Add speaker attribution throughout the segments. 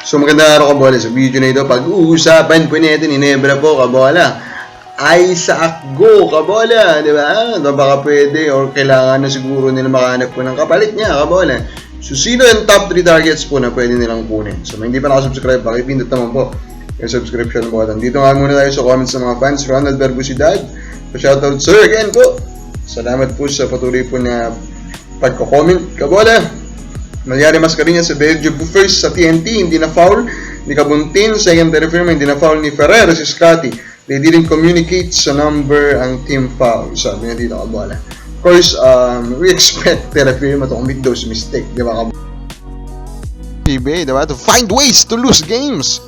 Speaker 1: So maganda araw kabola sa video na ito. Pag-uusapan po natin ni Nebra po kabola. Isaac Go kabola, di ba? Na baka pwede or kailangan na siguro nila makahanap po ng kapalit niya kabola. So sino yung top 3 targets po na pwede nilang kunin? So kung hindi pa nakasubscribe, pakipindot naman po yung subscription button. Dito nga muna tayo sa comments ng mga fans. Ronald Berbusidad, pa-shoutout sir again po. Salamat po sa patuloy po na pagko-comment kabola. Nangyari Mascarinha sa Belgium first sa TNT, hindi na foul ni Kabuntin, second firma, hindi na foul ni Ferrer si Scotty. They didn't communicate sa number ang team foul. Sabi niya dito kabola. Of course, um, we expect Terrafirma to commit those mistakes, di ba kabola? PBA, di ba? To find ways to lose games.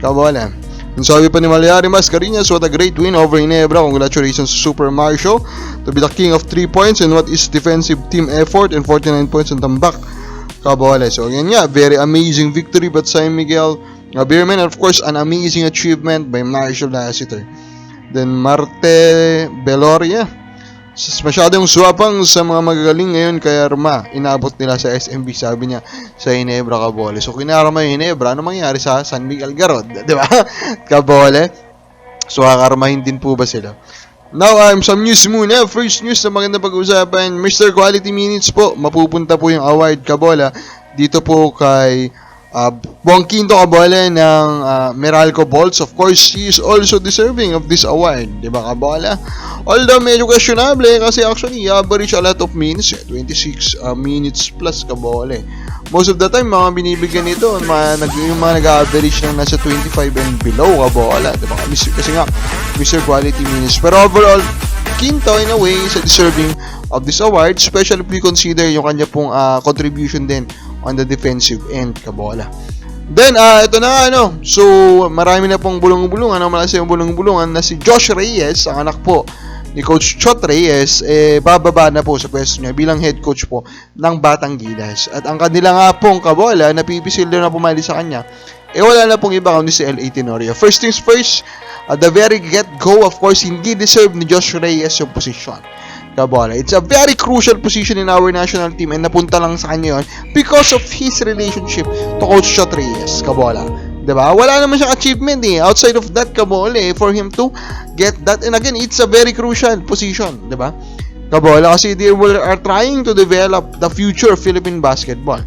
Speaker 1: Kabola. Yung sabi pa ni Malayari Mascarinhas, what a great win over Ginebra. Congratulations to Super Mario to be the king of 3 points and what is defensive team effort and 49 points on tambak. Kabola. So again nga, very amazing victory but San Miguel uh, Beerman of course an amazing achievement by Marshall Lassiter. Then Marte Beloria. Masyadong swapang sa mga magagaling ngayon kaya Arma, inabot nila sa SMB sabi niya sa Ginebra Kabole. So kinarama yung Ginebra, ano mangyari sa San Miguel Garod, di ba? Kabole. So kakarmahin din po ba sila? Now, um, some news muna. First news na maganda pag-usapan. Mr. Quality Minutes po. Mapupunta po yung award Kabola dito po kay uh, Buong Quinto Kabola ng uh, Meralco Bolts. Of course, she is also deserving of this award. Di ba Kabola? Although medyo questionable eh, kasi actually average a lot of minutes. eh. 26 uh, minutes plus Kabola. Most of the time, mga binibigyan nito, mga, yung mga nag-average ng nasa 25 and below Kabola. Di ba? Kasi, nga, Mr. Quality Minutes. Pero overall, Quinto in a way is deserving of this award, especially if we consider yung kanya pong ah, contribution din on the defensive end, Kabola. Then, ah ito na ano. So, marami na pong bulong-bulungan. Ang malakas yung bulong-bulungan na si Josh Reyes, ang anak po ni Coach Chot Reyes, eh, bababa na po sa pwesto niya bilang head coach po ng Batang Gilas. At ang kanila nga pong kabola, napipisil na pumali sa kanya, eh wala na pong iba kundi si L.A. Tenorio. First things first, at the very get-go, of course, hindi deserve ni Josh Reyes yung position. Kabola. It's a very crucial position in our national team and napunta lang sa kanya yun because of his relationship to Coach Chot Reyes. Kabola. 'Di ba? Wala naman siyang achievement eh. Outside of that, Kabola eh, for him to get that. And again, it's a very crucial position. 'di ba? Kabola kasi they will, are trying to develop the future Philippine basketball.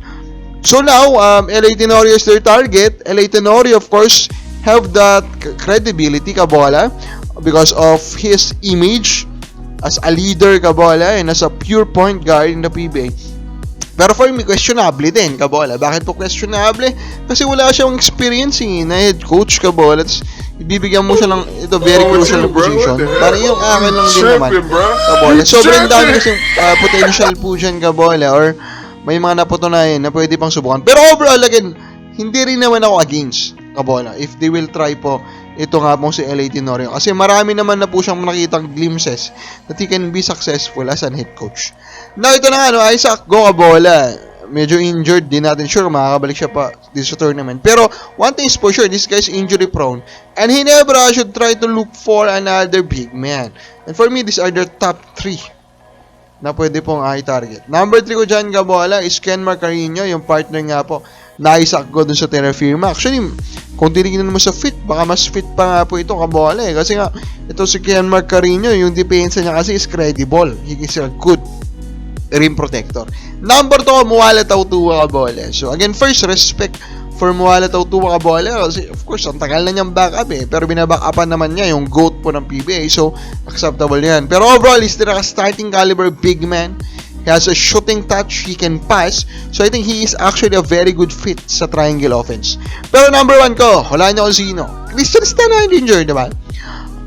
Speaker 1: So now, um, LA Tenorio is their target. LA Tenorio, of course, have that credibility, Kabola, because of his image as a leader, Kabola, and as a pure point guard in the PBA. Pero for me, questionable din, Kabola. Bakit po questionable? Kasi wala siyang experience eh, na head coach, Kabola. Tapos, ibibigyan mo siya ng ito very
Speaker 2: Oh,
Speaker 1: crucial
Speaker 2: bro?
Speaker 1: position. Parang yung akin lang din naman. Kabola. Sobrang dami kasi uh, potential po dyan, Kabola. Or may mga napatunayan na pwede pang subukan. Pero overall, again, hindi rin naman ako against Kabola. If they will try po, ito nga pong si LA Tenorio. Kasi marami naman na po siyang nakitang glimpses that he can be successful as an head coach. Now, ito na nga, no, Isaac Go. Medyo injured, di natin sure makakabalik siya pa this tournament. Pero, one thing is for sure, this guy's injury prone. And he never should try to look for another big man. And for me, these are their top 3 na pwede pong i-target. Number 3 ko dyan, Gabola, is Ken Marcarino, yung partner nga po na Isaac ko dun sa Terra Firma. Actually, kung tinignan mo sa fit, baka mas fit pa nga po ito, Gabola eh. Kasi nga, ito si Ken Marcarino, yung depensa niya kasi is credible. He is a good rim protector. Number 2, Muwala Tautua Gabola. So, again, first, respect for Muwala Tautua Kabola kasi of course ang tagal na niyang backup eh pero binabackupan naman niya yung GOAT po ng PBA so acceptable yan pero overall is still a starting caliber big man has a shooting touch. He can pass. So I think he is actually a very good fit sa triangle offense. Pero number one ko wala niyo kung sino. Christian Stanley diba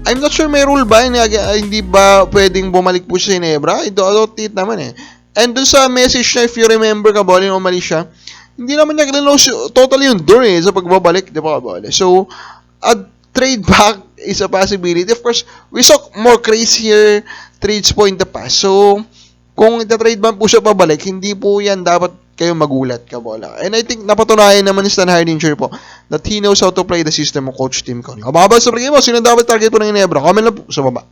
Speaker 1: I'm not sure may rule ba hindi ba pwedeng bumalik po sa Ginebra? Ito don't it naman eh. And dun sa message niya if you remember ka bowling umalis siya hindi naman niya close totally yung door eh sa pagbabalik, di ba kabale? So, a trade back is a possibility. Of course, we saw more crazier trades po in the past. So, kung ita-trade man po siya pabalik, hindi po yan dapat kayo magulat kabola. And I think napatunayan naman ni Stan Hardinger po that he knows how to play the system of Coach Tim Conley. Kababa sa play mo, sino dapat target po ng Inebra? Comment lang po sa baba.